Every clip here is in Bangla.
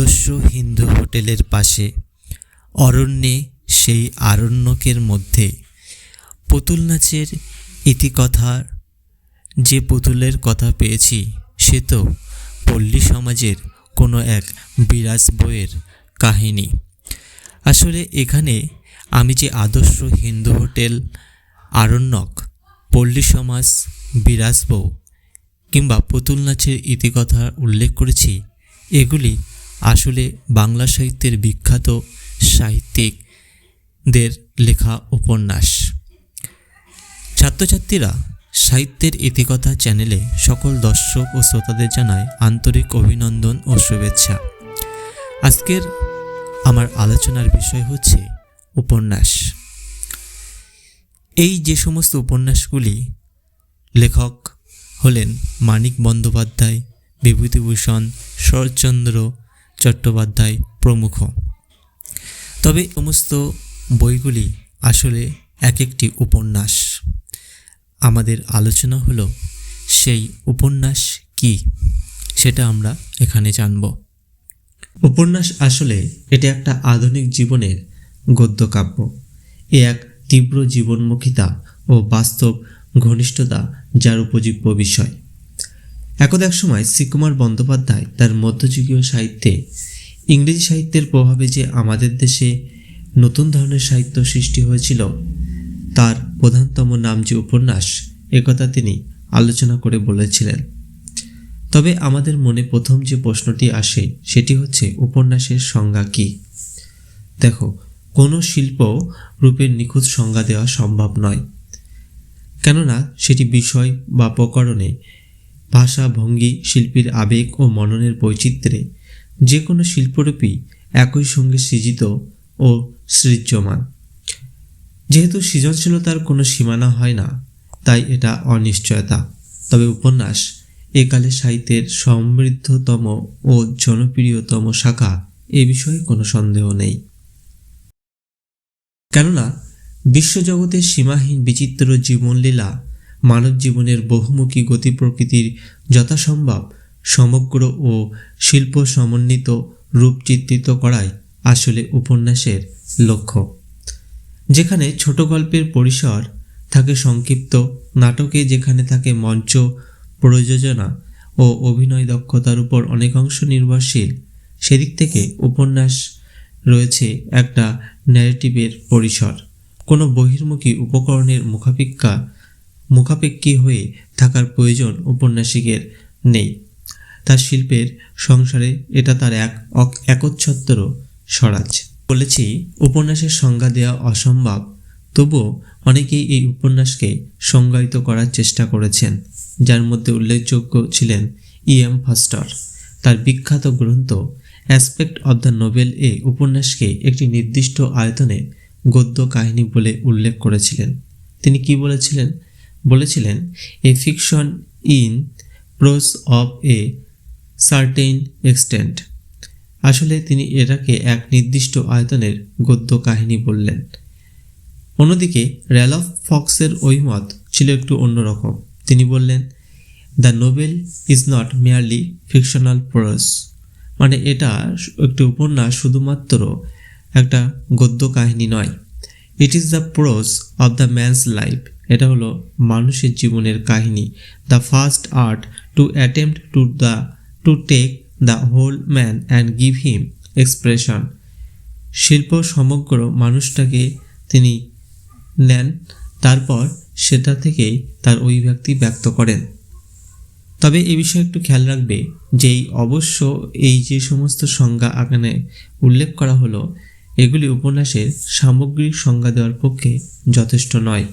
আদর্শ হিন্দু হোটেলের পাশে, অরণ্যে সেই আরণ্যকের মধ্যে। পুতুল নাচের ইতিকথার যে পুতুলের কথা পেয়েছি, সে তো পল্লী সমাজের কোনো এক বিরাজ বইয়ের কাহিনী। আসলে এখানে আমি যে আদর্শ হিন্দু হোটেল, আরণ্যক, পল্লী সমাজ, বিরাজ বউ কিংবা পুতুল নাচের ইতিকথা উল্লেখ করেছি, এগুলি আসলে বাংলা সাহিত্যের বিখ্যাত সাহিত্যিকদের লেখা উপন্যাস। ছাত্রছাত্রীরা সাহিত্যের ইতিকথা চ্যানেলে সকল দর্শক ও শ্রোতাদের জানায় আন্তরিক অভিনন্দন ও শুভেচ্ছা। আজকের আমার আলোচনার বিষয় হচ্ছে উপন্যাস। এই যে সমস্ত উপন্যাসগুলি লেখক হলেন মানিক বন্দ্যোপাধ্যায়, বিভূতিভূষণ, শরৎচন্দ্র চট্টোপাধ্যায় প্রমুখ। তবে সমস্ত বইগুলি আসলে এক একটি উপন্যাস। আমাদের আলোচনা হলো, সেই উপন্যাস কি? সেটা আমরা এখানে জানব। উপন্যাস আসলে এটা একটা আধুনিক জীবনের গদ্য কাব্য এ এক তীব্র জীবনমুখিতা ও বাস্তব ঘনিষ্ঠতা যার উপজীব্য বিষয়। একদা এক সময় শ্রীকুমার বন্দ্যোপাধ্যায় তার মধ্যযুগীয় সাহিত্যে ইংরেজি সাহিত্যের প্রভাবে যে আমাদের দেশে নতুন ধরনের সাহিত্য সৃষ্টি হয়েছিল, তার প্রধানতম নাম যে উপন্যাস, একথা তিনি আলোচনা করে বলেছিলেন। তবে আমাদের মনে প্রথম যে প্রশ্নটি আসে, সেটি হচ্ছে উপন্যাসের সংজ্ঞা কী? দেখো, কোনো শিল্প রূপের নিখুঁত সংজ্ঞা দেওয়া সম্ভব নয়। কেননা, সেটি বিষয় বা প্রকরণে ভাষা, ভঙ্গি, শিল্পীর আবেগ ও মননের বৈচিত্র্যে যে কোনো শিল্পরূপী একই সঙ্গে সৃজিত ও সৃজ্যমান। যেহেতু সৃজনশীলতার কোনো সীমানা হয় না, তাই এটা অনিশ্চয়তা। তবে উপন্যাস একালে সাহিত্যের সমৃদ্ধতম ও জনপ্রিয়তম শাখা এ বিষয়ে কোনো সন্দেহ নেই। কেননা, বিশ্বজগতের সীমাহীন বিচিত্র জীবনলীলা মানব জীবনের বহুমুখী গতি প্রকৃতির যথাসম্ভব সমগ্র ও শিল্প সমন্বিত রূপ চিত্রিত করাই আসলে উপন্যাসের লক্ষ্য। যেখানে ছোট গল্পের পরিসর থাকে সংক্ষিপ্ত, নাটকে যেখানে থাকে মঞ্চ, প্রযোজনা ও অভিনয় দক্ষতার উপর অনেকাংশ নির্ভরশীল, সেদিক থেকে উপন্যাস রয়েছে একটা ন্যারেটিভের পরিসর। কোনো বহির্মুখী উপকরণের মুখাপেক্ষা মুখাপেক্ষী হয়ে থাকার প্রয়োজন উপন্যাসিকের নেই। তার শিল্পের সংসারে এটা তার এক একচ্ছত্র স্বরাজ। বলেছি, উপন্যাসের সংজ্ঞা দেওয়া অসম্ভব, তবুও অনেকেই এই উপন্যাসকে সংজ্ঞায়িত করার চেষ্টা করেছেন, যার মধ্যে উল্লেখযোগ্য ছিলেন ই এম ফাস্টার। তার বিখ্যাত গ্রন্থ অ্যাসপেক্ট অব দ্য নোবেল এ উপন্যাসকে একটি নির্দিষ্ট আয়তনে গদ্য কাহিনী বলে উল্লেখ করেছিলেন। তিনি কি বলেছিলেন? বলেছিলেন a fiction in prose of a certain extent আসলে তিনি এটাকে এক নির্দিষ্ট আয়তনের গদ্য কাহিনী বললেন। অন্যদিকে র্যালফ ফক্সের ওই মত ছিল একটু অন্যরকম। তিনি বললেন the novel is not merely fictional prose মানে এটা একটি উপন্যাস শুধুমাত্র একটা গদ্য কাহিনী নয়। It is the prose of the man's life এটা হলো মানুষের জীবনের কাহিনী। The first art to attempt to the to take the whole man and give him expression শিল্প সমগ্র মানুষটাকে তিনি নেন, তারপর সেটা থেকেই তার অভিব্যক্তি ব্যক্ত করেন। তবে এ বিষয়ে একটু খেয়াল রাখবে যে অবশ্য এই যে সমস্ত সংজ্ঞা এখানে উল্লেখ করা হলো, এগুলি উপন্যাসের সামগ্রিক সংজ্ঞা দেওয়ার পক্ষে যথেষ্ট নয়।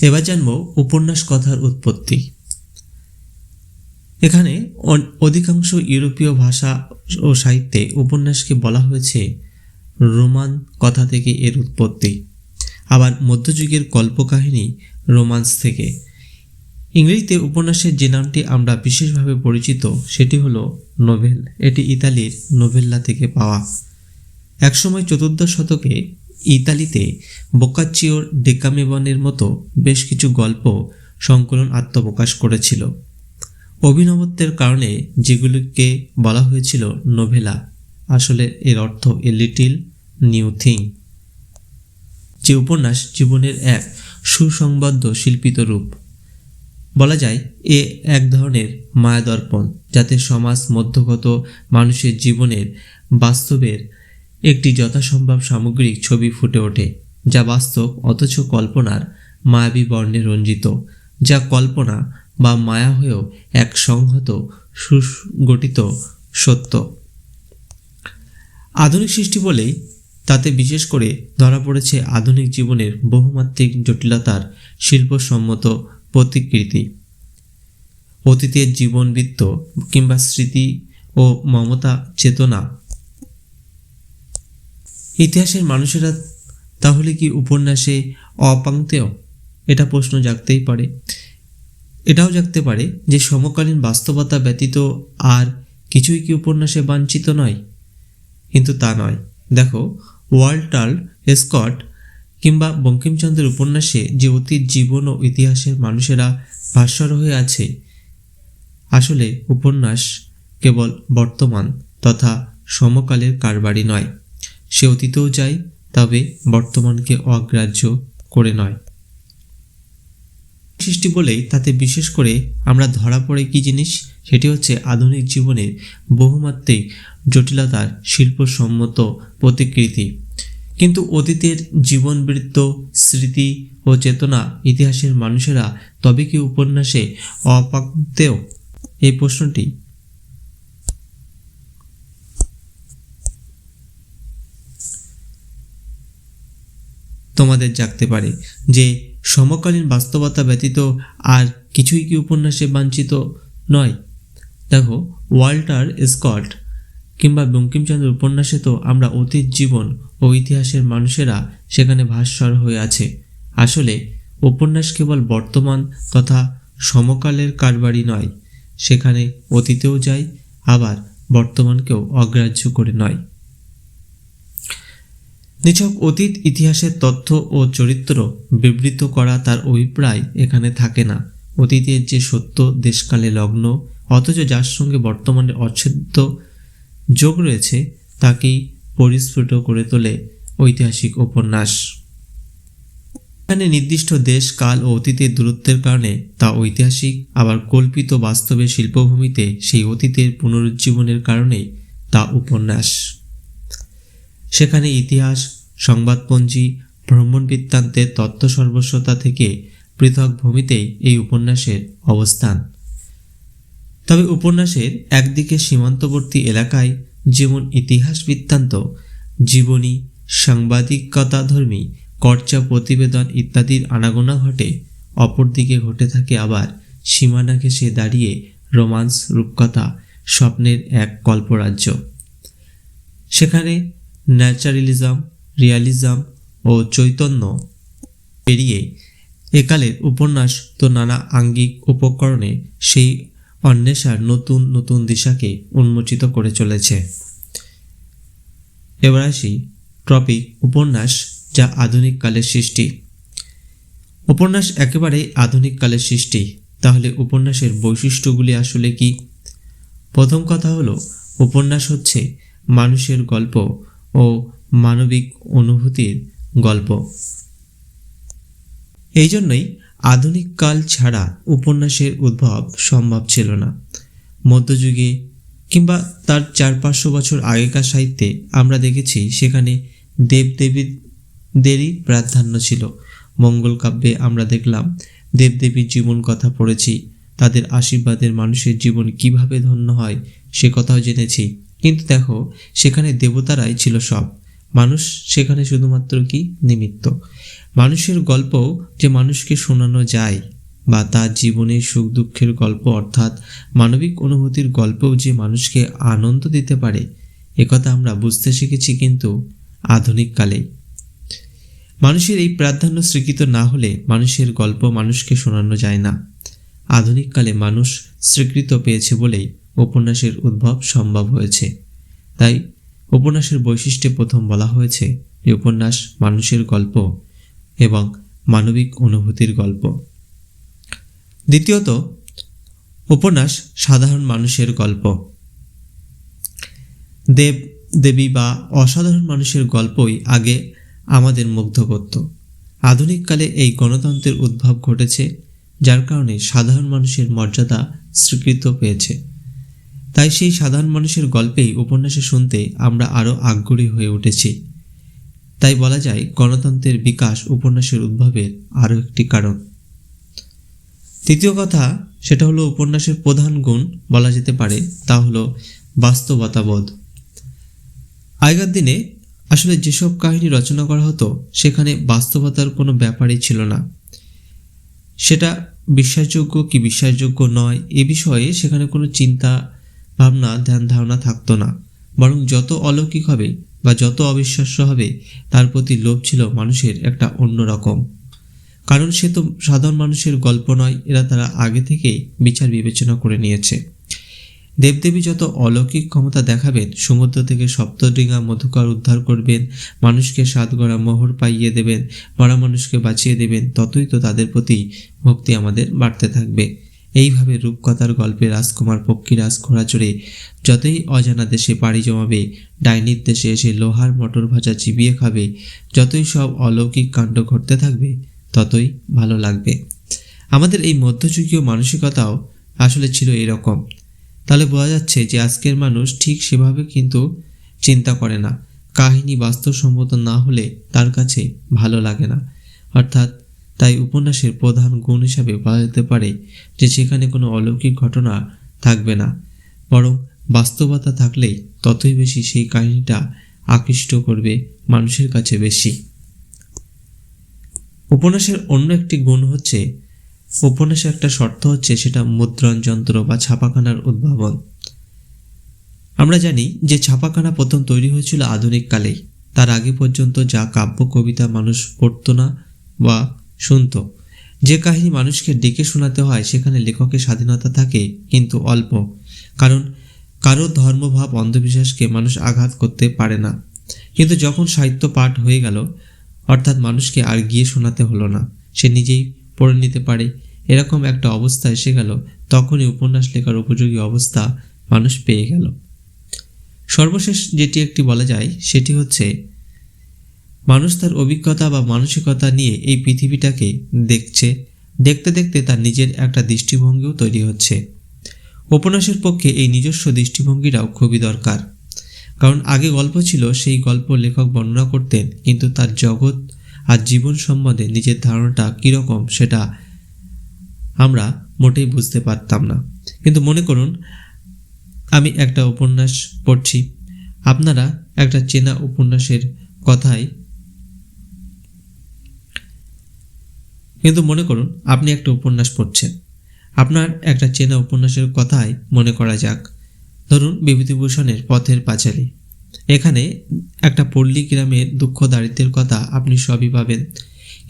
এবার জানব উপন্যাস কথার উৎপত্তি। এখানে অধিকাংশ ইউরোপীয় ভাষা ও সাহিত্যে উপন্যাসকে বলা হয়েছে রোমান কথা থেকে এর উৎপত্তি। আবার মধ্যযুগের কল্পকাহিনী রোমান্স থেকে। ইংরেজিতে উপন্যাসের যে নামটি আমরা বিশেষভাবে পরিচিত, সেটি হলো নোভেল। এটি ইতালির নোভেল্লা থেকে পাওয়া। একসময় চতুর্দশ শতকে ইতালিতে বোকাচ্চিওর ডেকামেবনের মতো বেশ কিছু গল্প সংকলন আত্মপ্রকাশ করেছিল। অভিনবত্বের কারণে যেগুলিকে বলা হয়েছিল নোভেলা, আসলে এর অর্থ এ লিটিল নিউ থিং যে উপন্যাস জীবনের এক সুসংবদ্ধ শিল্পিত রূপ। বলা যায়, এ এক ধরনের মায়াদর্পণ, যাতে সমাজ মধ্যগত মানুষের জীবনের বাস্তবের একটি যথাসম্ভব সামগ্রিক ছবি ফুটে ওঠে, যা বাস্তব অথচ কল্পনার মায়াবী বর্ণে রঞ্জিত, যা কল্পনা বা মায়া হয়েও এক সংহত সুগঠিত সত্য। আধুনিক সৃষ্টি বলেই তাতে বিশেষ করে ধরা পড়েছে আধুনিক জীবনের বহুমাত্রিক জটিলতার শিল্পসম্মত প্রতিকৃতি। অতীতের জীবনবৃত্ত কিংবা স্মৃতি ও মমতা চেতনা ইতিহাসের মানুষেরা তাহলে কি উপন্যাসে অপাঙ্ক্তেয় এটা প্রশ্ন জাগতেই পারে। এটাও জাগতে পারে যে সমকালীন বাস্তবতা ব্যতীত আর কিছুই কি উপন্যাসে বাঞ্ছিত নয়। কিন্তু তা নয়। দেখো, ওয়াল্টার স্কট কিংবা বঙ্কিমচন্দ্রের উপন্যাসে যে অতীত, জীবন ও ইতিহাসের মানুষেরা ভাস্বর হয়ে আছে, আসলে উপন্যাস কেবল বর্তমান তথা সমকালের কারবারি নয়। সে অতীতেও যায় তবে বর্তমানকে অগ্রাহ্য করে নয়। সৃষ্টি বলেই তাতে বিশেষ করে আমরা ধরা পড়ে কি জিনিস? সেটি হচ্ছে আধুনিক জীবনের বহুমাত্রিক জটিলতার শিল্পসম্মত প্রতিকৃতি। কিন্তু অতীতের জীবনবৃত্ত, স্মৃতি ও চেতনা ইতিহাসের মানুষেরা তবে কি উপন্যাসে অপাকতেও এই প্রশ্নটি তোমাদের জাগতে পারে, যে সমকালীন বাস্তবতা ব্যতীত আর কিছুই কি উপন্যাসে বাঞ্ছিত নয়। দেখো, ওয়াল্টার স্কট কিংবা বঙ্কিমচন্দ্র উপন্যাসে তো আমরা অতীত জীবন ও ইতিহাসের মানুষেরা সেখানে ভাস্বর হয়ে আছে। আসলে উপন্যাস কেবল বর্তমান তথা সমকালের কারবারি নয়, সেখানে অতীতেও যায়, আবার বর্তমানকেও অগ্রাহ্য করে নয়। নিছক অতীত, ইতিহাসের তথ্য ও চরিত্র বিবৃত করা তার অভিপ্রায় এখানে থাকে না। অতীতের যে সত্য, দেশকালে লগ্ন, অথচ যার সঙ্গে বর্তমানে অচ্ছেদ্য যোগ রয়েছে, তাকেই পরিস্ফুট করে তোলে ঐতিহাসিক উপন্যাস। এখানে নির্দিষ্ট দেশ, কাল ও অতীতের দূরত্বের কারণে তা ঐতিহাসিক, আবার কল্পিত বাস্তবে শিল্পভূমিতে সেই অতীতের পুনরুজ্জীবনের কারণে তা উপন্যাস। সেখানে ইতিহাস, সংবাদপঞ্জি ভ্রমণ বৃত্তান্তের তত্ত্ব সর্বস্বতা থেকে পৃথক ভূমিতেই এই উপন্যাসের অবস্থান। তবে উপন্যাসের একদিকে সীমান্তবর্তী এলাকায় যেমন ইতিহাস বৃত্তান্ত, জীবনী, সাংবাদিকতাধর্মী কর্চা প্রতিবেদন ইত্যাদির আনাগোনা ঘটে, অপরদিকে ঘটে থাকে আবার সীমানা ঘেসে দাঁড়িয়ে রোমান্স, রূপকথা, স্বপ্নের এক কল্পরাজ্য। সেখানে ন্যাচারালিজম, রিয়ালিজম ও চৈতন্য পেরিয়ে একালের উপন্যাস তো নানা আঙ্গিক উপকরণে সেই অন্বেষার নতুন নতুন দিশাকে উন্মোচিত করে চলেছে। এবার আসি টপিক উপন্যাস যা আধুনিক কালের সৃষ্টি। উপন্যাস একেবারেই আধুনিক কালের সৃষ্টি। তাহলে উপন্যাসের বৈশিষ্ট্যগুলি আসলে কি? প্রথম কথা হলো, উপন্যাস হচ্ছে মানুষের গল্প ও মানবিক অনুভূতির গল্প। এই জন্যই আধুনিক কাল ছাড়া উপন্যাসের উদ্ভব সম্ভব ছিল না। মধ্যযুগে কিংবা তার চার পাঁচশো বছর আগেকার সাহিত্যে আমরা দেখেছি সেখানে দেবদেবীদেরই প্রাধান্য ছিল। মঙ্গল কাব্যে আমরা দেখলাম, দেবদেবীর জীবন কথা পড়েছি, তাদের আশীর্বাদের মানুষের জীবন কীভাবে ধন্য হয় সে কথাও জেনেছি। কিন্তু দেখো, সেখানে দেবতারাই ছিল সব। মানুষ সেখানে শুধুমাত্র কি? নিমিত্ত। মানুষের গল্প যে মানুষকে শোনানো যায় বা তার জীবনের সুখ দুঃখের গল্প, অর্থাৎ মানবিক অনুভূতির গল্পও যে মানুষকে আনন্দ দিতে পারে একথা আমরা বুঝতে শিখেছি কিন্তু আধুনিক কালেই। মানুষের এই প্রাধান্য স্বীকৃত না হলে মানুষের গল্প মানুষকে শোনানো যায় না। আধুনিক কালে মানুষ স্বীকৃত পেয়েছে বলেই উপন্যাসের উদ্ভব সম্ভব হয়েছে। তাই উপন্যাসের বৈশিষ্ট্যে প্রথম বলা হয়েছে যে উপন্যাস মানুষের গল্প এবং মানবিক অনুভূতির গল্প। দ্বিতীয়ত, উপন্যাস সাধারণ মানুষের গল্প। দেব, দেবী বা অসাধারণ মানুষের গল্পই আগে আমাদের মুগ্ধ করত আধুনিককালে এই গণতন্ত্রের উদ্ভব ঘটেছে, যার কারণে সাধারণ মানুষের মর্যাদা স্বীকৃত পেয়েছে। তাই সেই সাধারণ মানুষের গল্পেই উপন্যাসে শুনতে আমরা আরও আগ্রহী হয়ে উঠেছি। তাই বলা যায়, গণতন্ত্রের বিকাশ উপন্যাসের উদ্ভবের আরও একটি কারণ। তৃতীয় কথা, সেটা হলো উপন্যাসের প্রধান গুণ বলা যেতে পারে, তা হলো বাস্তবতাবোধ। আগেকার দিনে আসলে যেসব কাহিনী রচনা করা হতো, সেখানে বাস্তবতার কোনো ব্যাপারই ছিল না। সেটা বিশ্বাসযোগ্য কি বিশ্বাসযোগ্য নয়, এ বিষয়ে সেখানে কোনো চিন্তা ভাবনা, ধ্যান, ধারণা থাকতো না। বরং যত অলৌকিক হবে বা যত অবিশ্বাস্য হবে, তার প্রতি লোভ ছিল মানুষের একটা অন্যরকম কারণ সে তো সাধারণ মানুষের গল্প নয়, এরা তারা আগে থেকেই বিচার বিবেচনা করে নিয়েছে। দেবদেবী যত অলৌকিক ক্ষমতা দেখাবেন, সমুদ্র থেকে সপ্তডিঙা মধুকর উদ্ধার করবেন, মানুষকে সাতগড়া মোহর পাইয়ে দেবেন মরা মানুষকে বাঁচিয়ে দেবেন, ততই তো তাদের প্রতি ভক্তি আমাদের বাড়তে থাকবে। এইভাবে রূপকথার গল্পে রাজকুমার পক্ষীরাজ ঘোড়াচড়ে যতই অজানা দেশে পাড়ি জমাবে, ডাইনির দেশে এসে লোহার মটর ভাজা চিবিয়ে খাবে, যতই সব অলৌকিক কাণ্ড ঘটতে থাকবে, ততই ভালো লাগবে। আমাদের এই মধ্যযুগীয় মানসিকতাও আসলে ছিল এরকম। তাহলে বোঝা যাচ্ছে যে আজকের মানুষ ঠিক সেভাবে কিন্তু চিন্তা করে না। কাহিনী বাস্তবসম্মত না হলে তার কাছে ভালো লাগে না। অর্থাৎ তাই উপন্যাসের প্রধান গুণ হিসাবে বলা যেতে পারে যে সেখানে কোনো অলৌকিক ঘটনা থাকবে না, বরং বাস্তবতা থাকলেই ততই বেশি সেই কাহিনীটা আকৃষ্ট করবে মানুষের কাছে বেশি। উপন্যাসের অন্য একটি গুণ হচ্ছে উপন্যাসের একটা শর্ত হচ্ছে সেটা মুদ্রণ যন্ত্র বা ছাপাখানার উদ্ভাবন। আমরা জানি যে ছাপাখানা প্রথম তৈরি হয়েছিল আধুনিক কালেই। তার আগে পর্যন্ত যা কাব্য, কবিতা মানুষ পড়ত না বা শুনত। যে কাহিনী মানুষকে ডেকে শোনাতে হয়, সেখানে লেখকের স্বাধীনতা থাকে কিন্তু অল্প। কারণ কারও ধর্মভাব, অন্ধবিশ্বাসকে মানুষ আঘাত করতে পারে না। কিন্তু যখন সাহিত্য পাঠ হয়ে গেল, অর্থাৎ মানুষকে আর গিয়ে শোনাতে হলো না। সে নিজেই পড়ে নিতে পারে। এরকম একটা অবস্থা এসে গেল, তখনই উপন্যাস লেখার উপযোগী অবস্থা মানুষ পেয়ে গেল। সর্বশেষ যেটি একটি বলা যায়, সেটি হচ্ছে মানুষ তার অভিজ্ঞতা বা মানসিকতা নিয়ে এই পৃথিবীটাকে দেখছে। দেখতে দেখতে তার নিজের একটা দৃষ্টিভঙ্গিও তৈরি হচ্ছে। উপন্যাসের পক্ষে এই নিজস্ব দৃষ্টিভঙ্গিটাও খুবই দরকার। কারণ আগে গল্প ছিল সেই গল্প লেখক বর্ণনা করতেন, কিন্তু তার জগৎ আর জীবন সম্বন্ধে নিজের ধারণাটা কীরকম সেটা আমরা মোটেই বুঝতে পারতাম না। কিন্তু মনে করুন, আমি একটা উপন্যাস পড়ছি। আপনারা একটা চেনা উপন্যাসের কথাই কিন্তু মনে করুন, আপনি একটা উপন্যাস পড়ছেন। আপনার একটা চেনা উপন্যাসের কথাই মনে করা যাক। ধরুন, বিভূতিভূষণের পথের পাঁচালী। এখানে একটা পল্লী গ্রামের দুঃখ দারিদ্রের কথা আপনি সবই পাবেন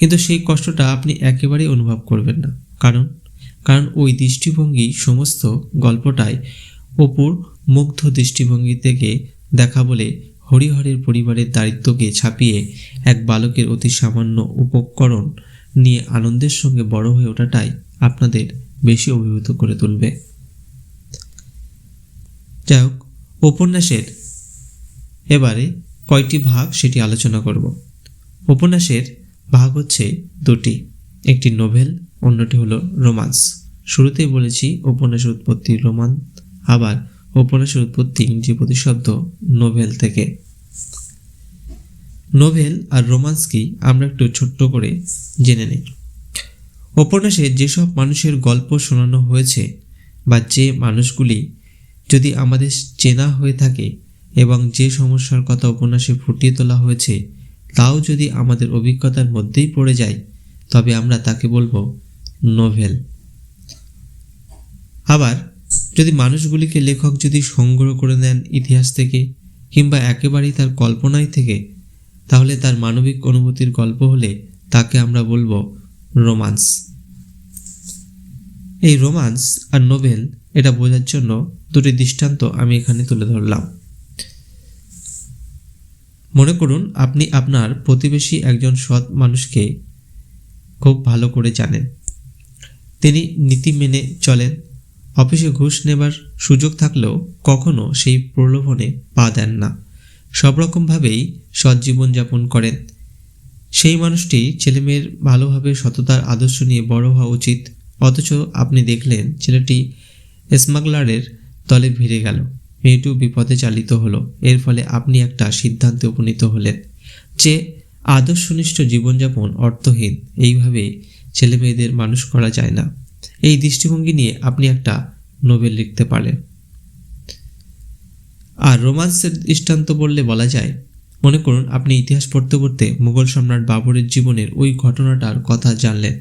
কিন্তু সেই কষ্টটা আপনি একেবারেই অনুভব করবেন না। কারণ কারণ ওই দৃষ্টিভঙ্গি সমস্ত গল্পটাই অপুর মুগ্ধ দৃষ্টিভঙ্গি থেকে দেখা বলে হরিহরের পরিবারের দারিদ্রকে ছাপিয়ে এক বালকের অতি সামান্য উপকরণ নিয়ে আনন্দের সঙ্গে বড় হয়ে ওঠাটাই আপনাদের বেশি অভিভূত করে তুলবে। যাই হোক, উপন্যাসের এবারে কয়টি ভাগ সেটি আলোচনা করব। উপন্যাসের ভাগ হচ্ছে দুটি, একটি নোভেল, অন্যটি হলো রোমান্স। শুরুতেই বলেছি উপন্যাসের উৎপত্তি রোমান, আবার উপন্যাসের উৎপত্তি ইংরেজি প্রতিশব্দ নোভেল থেকে। নোভেল আর রোমান্স কি আমরা একটু ছোট্ট করে জেনে নিই। উপন্যাসে যেসব মানুষের গল্প শোনানো হয়েছে বা যে মানুষগুলি যদি আমাদের চেনা হয়ে থাকে এবং যে সমস্যার কথা উপন্যাসে ফুটিয়ে তোলা হয়েছে, তাও যদি আমাদের অভিজ্ঞতার মধ্যেই পড়ে যায়, তবে আমরা তাকে বলব নোভেল। আবার যদি মানুষগুলিকে লেখক যদি সংগ্রহ করে নেন ইতিহাস থেকে কিংবা একেবারেই তার কল্পনায় থেকে তাহলে তার মানবিক অনুভূতির গল্প হলে তাকে আমরা বলব রোমান্স। এই রোমান্স আর নোভেল এটা বোঝার জন্য দুটি দৃষ্টান্ত আমি এখানে তুলে ধরলাম। মনে করুন, আপনি আপনার প্রতিবেশী একজন সৎ মানুষকে খুব ভালো করে জানেন। তিনি নীতি মেনে চলেন, অফিসে ঘুষ নেবার সুযোগ থাকলেও কখনো সেই প্রলোভনে পা দেন না। সব রকমভাবেই সৎ জীবনযাপন করেন। সেই মানুষটি ছেলেমেয়ের ভালোভাবে সততার আদর্শ নিয়ে বড় হওয়া উচিত। অথচ আপনি দেখলেন ছেলেটি স্মাগলারের তলে ভিড়ে গেল। মেয়েটিও বিপদে চালিত হলো। এর ফলে আপনি একটা সিদ্ধান্তে উপনীত হলেন যে আদর্শনিষ্ঠ জীবনযাপন অর্থহীন। এইভাবে ছেলে মেয়েদের মানুষ করা যায় না। এই দৃষ্টিভঙ্গি নিয়ে আপনি একটা নোবেল লিখতে পারেন। আর রোমান্সের দৃষ্টান্ত বললে বলা যায়, মনে করুন আপনি ইতিহাস পড়তে পড়তে মুঘল সম্রাট বাবরের জীবনের ওই ঘটনাটার কথা জানলেন,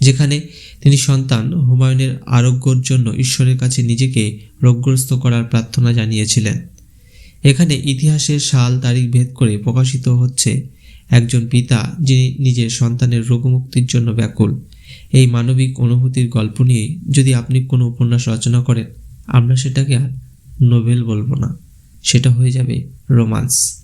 যেখানে তিনি সন্তান হুমায়ুনের আরোগ্যর জন্য ঈশ্বরের কাছে নিজেকে রোগগ্রস্ত করার প্রার্থনা জানিয়েছিলেন। এখানে ইতিহাসের সাল তারিখ ভেদ করে প্রকাশিত হচ্ছে একজন পিতা যিনি নিজের সন্তানের রোগমুক্তির জন্য ব্যাকুল। এই মানবিক অনুভূতির গল্প নিয়ে যদি আপনি কোনো উপন্যাস রচনা করেন, আমরা সেটাকে আর নোবেল বলব না। সেটা হয়ে যাবে রোমান্স।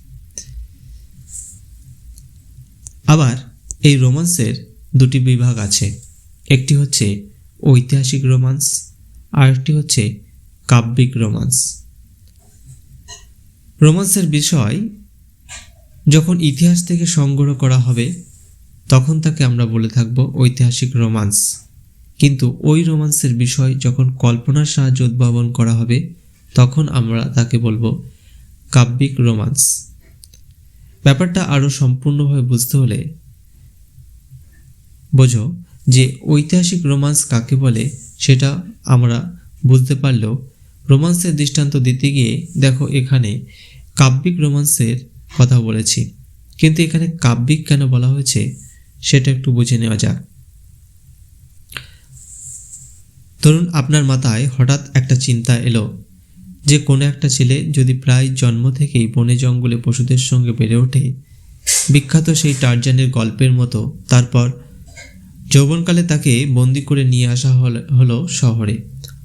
আবার এই রোমান্সের দুটি বিভাগ আছে। একটি হচ্ছে ঐতিহাসিক রোমান্স, আর একটি হচ্ছে কাব্যিক রোমান্স। রোমান্সের বিষয় যখন ইতিহাস থেকে সংগ্রহ করা হবে, তখন তাকে আমরা বলে থাকব ঐতিহাসিক রোমান্স। কিন্তু ওই রোমান্সের বিষয় যখন কল্পনার সাহায্যে উদ্ভাবন করা হবে তখন আমরা তাকে বলব কাব্যিক রোমান্স। ব্যাপারটা আরও সম্পূর্ণভাবে বুঝতে হলে বোঝো যে ঐতিহাসিক রোমান্স কাকে বলে সেটা আমরা বুঝতে পারলেও রোমান্সের দৃষ্টান্ত দিতে গিয়ে দেখো এখানে কাব্যিক রোমান্সের কথা বলেছি। কিন্তু এখানে কাব্যিক কেন বলা হয়েছে সেটা একটু বুঝে নেওয়া যাক। ধরুন আপনার মাথায় হঠাৎ একটা চিন্তা এলো। যে কোনো একটা ছেলে যদি প্রায় জন্ম থেকেই বনে জঙ্গলে পশুদের সঙ্গে বেড়ে ওঠে, বিখ্যাত সেই টার্জানের গল্পের মতো, তারপর যৌবনকালে তাকে বন্দি করে নিয়ে আসা হলো শহরে।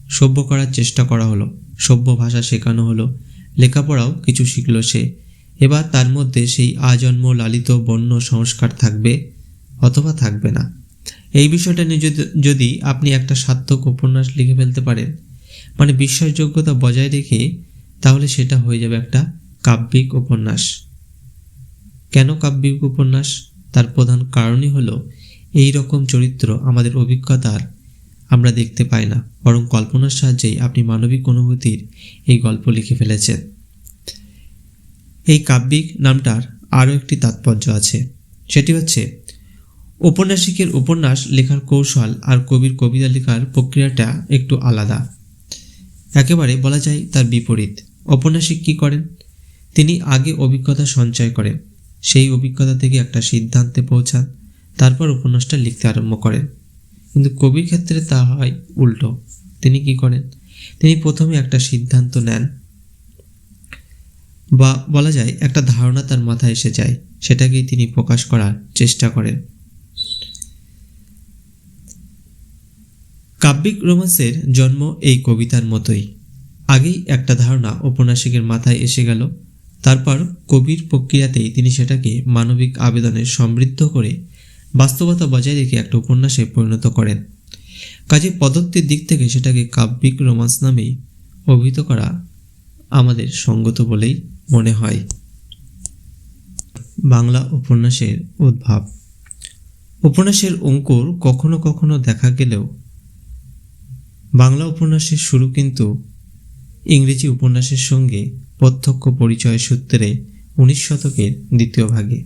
সভ্য করার চেষ্টা করা হলো, সভ্য ভাষা শেখানো হলো, লেখাপড়াও কিছু শিখল সে। এবার তার মধ্যে সেই আজন্ম লালিত বন্য সংস্কার থাকবে অথবা থাকবে না। এই বিষয়টা নিয়ে যদি আপনি একটা সার্থক উপন্যাস লিখে ফেলতে পারেন মানে বিশ্বাসযোগ্যতা বজায় রেখে তাহলে সেটা হয়ে যাবে একটা কাব্যিক উপন্যাস। কেন কাব্যিক উপন্যাস? তার প্রধান কারণই হলো এই রকম চরিত্র আমাদের অভিজ্ঞতার আমরা দেখতে পাই না, বরং কল্পনার সাহায্যেই আপনি মানবিক অনুভূতির এই গল্প লিখে ফেলেছেন। এই কাব্যিক নামটার আরও একটি তাৎপর্য আছে, সেটি হচ্ছে, ঔপন্যাসিকের উপন্যাস লেখার কৌশল আর কবির কবিতা লেখার প্রক্রিয়াটা একটু আলাদা। একেবারে বলা যায় তার বিপরীত। ঔপন্যাসিক কী করেন? তিনি আগে অভিজ্ঞতা সঞ্চয় করেন, সেই অভিজ্ঞতা থেকে একটা সিদ্ধান্তে পৌঁছান, তারপর উপন্যাসটা লিখতে আরম্ভ করেন। কিন্তু কবির ক্ষেত্রে তা হয় উল্টো। তিনি কি করেন? তিনি প্রথমে একটা সিদ্ধান্ত নেন বা বলা যায় একটা ধারণা তার মাথায় এসে যায়, সেটাকেই তিনি প্রকাশ করার চেষ্টা করেন। কাব্যিক রোমান্সের জন্ম এই কবিতার মতোই। আগেই একটা ধারণা ঔপন্যাসিকের মাথায় এসে গেল। তারপর কবির প্রক্রিয়াতেই তিনি সেটাকে মানবিক আবেদনে সমৃদ্ধ করে বাস্তবতা বজায় রেখে একটা উপন্যাসে পরিণত করেন। কাজে পদ্ধতির দিক থেকে সেটাকে কাব্যিক রোমান্স নামেই অভিহিত করা আমাদের সঙ্গত বলেই মনে হয়। বাংলা উপন্যাসের উদ্ভাব। উপন্যাসের অঙ্কুর কখনো কখনো দেখা গেলেও বাংলা উপন্যাসের শুরু কিন্তু ইংরেজি উপন্যাসের সঙ্গে প্রত্যক্ষ পরিচয় সূত্রে উনিশ শতকের দ্বিতীয় ভাগে।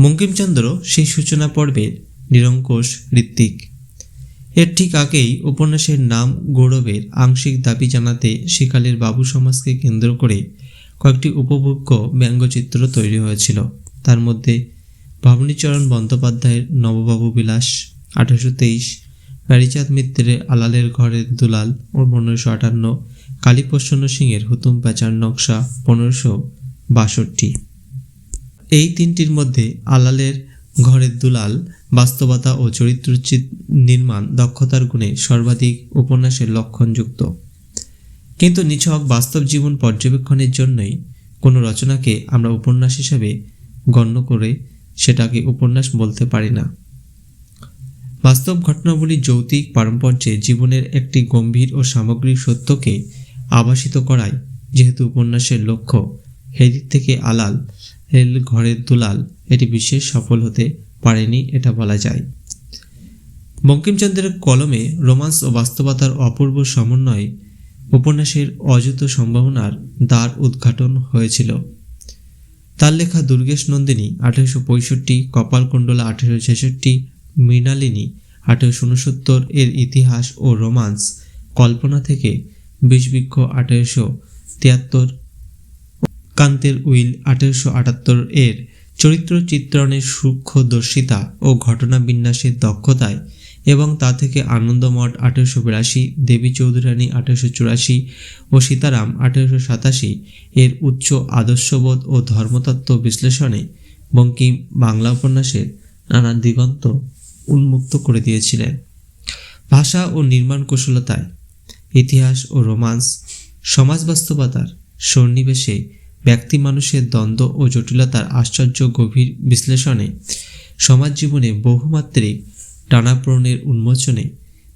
বঙ্কিমচন্দ্র সেই সূচনা পর্বের নিরঙ্কুশ ঋত্বিক। এর ঠিক আগেই উপন্যাসের নাম গৌরবের আংশিক দাবি জানাতে সেকালের বাবু সমাজকে কেন্দ্র করে কয়েকটি উপভোগ্য ব্যঙ্গচিত্র তৈরি হয়েছিল। তার মধ্যে ভবনীচরণ বন্দ্যোপাধ্যায়ের নববাবু বিলাস আঠারোশো তেইশ প্যারিচাঁদ মিত্রের আলালের ঘরের দুলাল ও পনেরোশো আটান্ন কালীপ্রসন্ন সিংয়ের হুতুম প্যাচার নকশা পনেরোশো বাষট্টি। এই তিনটির মধ্যে আলালের ঘরের দুলাল বাস্তবতা ও চরিত্রচিত নির্মাণ দক্ষতার গুণে সর্বাধিক উপন্যাসের লক্ষণযুক্ত। কিন্তু নিছক বাস্তব জীবন পর্যবেক্ষণের জন্যই কোনো রচনাকে আমরা উপন্যাস হিসেবে গণ্য করে সেটাকে উপন্যাস বলতে পারি না। বাস্তব ঘটনাবলী যৌতিক পারম্পর্যে জীবনের একটি গম্ভীর ও সামগ্রিক সত্যকে আভাসিত করাই যেহেতু উপন্যাসের লক্ষ্য। হেদিক থেকে আলাল হেল ঘরের দুলাল এটি বিশেষ সফল হতে পারেনি এটা বলা যায়। বঙ্কিমচন্দ্রের কলমে রোমান্স ও বাস্তবতার অপূর্ব সমন্বয়ে উপন্যাসের অযুত সম্ভাবনার দ্বার উদ্ঘাটন হয়েছিল। তার লেখা দুর্গেশ নন্দিনী আঠেরোশো পঁয়ষট্টি, কপালকুণ্ডলা আঠেরোশো ছেষট্টি মৃণালিনী আঠেরোশো উনসত্তর এর ইতিহাস ও রোমান্স কল্পনা থেকে বিষবৃক্ষ আঠেরোশো তিয়াত্তর কান্তের উইল আঠেরোশো আটাত্তর এর চরিত্র চিত্রণের সূক্ষ্মদর্শিতা ও ঘটনা বিন্যাসের দক্ষতায় এবং তা থেকে আনন্দমঠ আঠেরোশো বিরাশি, দেবী চৌধুরানী আঠেরোশো চুরাশি ও সীতারাম আঠেরোশো সাতাশি এর উচ্চ আদর্শবোধ ও ধর্মতত্ত্ব বিশ্লেষণে বঙ্কিম বাংলা উপন্যাসের নানা দিগন্ত উন্মুক্ত করে দিয়েছিলেন। ভাষা ও নির্মাণ কুশলতায় ইতিহাস ও রোমান্স, সমাজ বাস্তবতার সন্নিবেশে ব্যক্তি মানুষের দ্বন্দ্ব ও জটিলতার আশ্চর্য গভীর বিশ্লেষণে সমাজ জীবনে বহুমাত্রিক টানাপ্রণের উন্মোচনে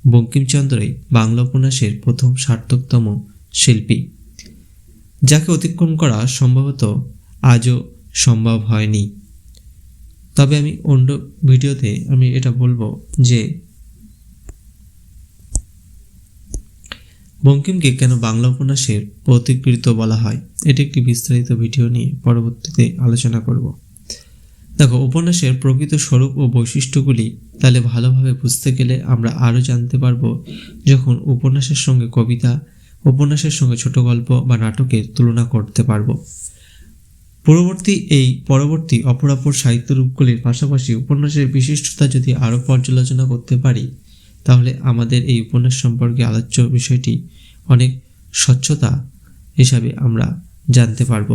বঙ্কিমচন্দ্রই বাংলা উপন্যাসের প্রথম সার্থকতম শিল্পী, যাকে অতিক্রম করা সম্ভবত আজও সম্ভব হয়নি। তবে আমি অন্য ভিডিওতে আমি এটা বলব যে বঙ্কিমকে কেন বাংলা উপন্যাসের প্রতিকৃত বলা হয়, এটি একটি বিস্তারিত ভিডিও নিয়ে পরবর্তীতে আলোচনা করব। দেখো, উপন্যাসের প্রকৃত স্বরূপ ও বৈশিষ্ট্যগুলি তাহলে ভালোভাবে বুঝতে গেলে আমরা আরও জানতে পারব যখন উপন্যাসের সঙ্গে কবিতা, উপন্যাসের সঙ্গে ছোট গল্প বা নাটকের তুলনা করতে পারব। পরবর্তী এই পরবর্তী অপরাপর সাহিত্য রূপগুলির পাশাপাশি উপন্যাসের বিশিষ্টতা যদি আরও পর্যালোচনা করতে পারি, তাহলে আমাদের এই উপন্যাস সম্পর্কে আলোচ্য বিষয়টি অনেক স্বচ্ছতা হিসাবে আমরা জানতে পারব।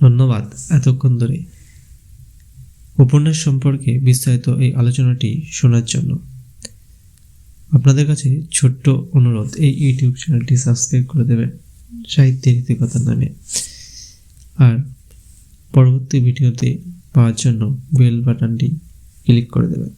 ধন্যবাদ এতক্ষণ ধরে। উপন্যাস সম্পর্কে বিস্তারিত এই আলোচনাটি শোনার জন্য আপনাদের কাছে ছোট্ট অনুরোধ, এই ইউটিউব চ্যানেলটি সাবস্ক্রাইব করে দেবেন সাহিত্যের ইতিকথা নামে। আর পরবর্তী ভিডিওতে পাওয়ার জন্য বেল বাটনটি ক্লিক করে দেবেন।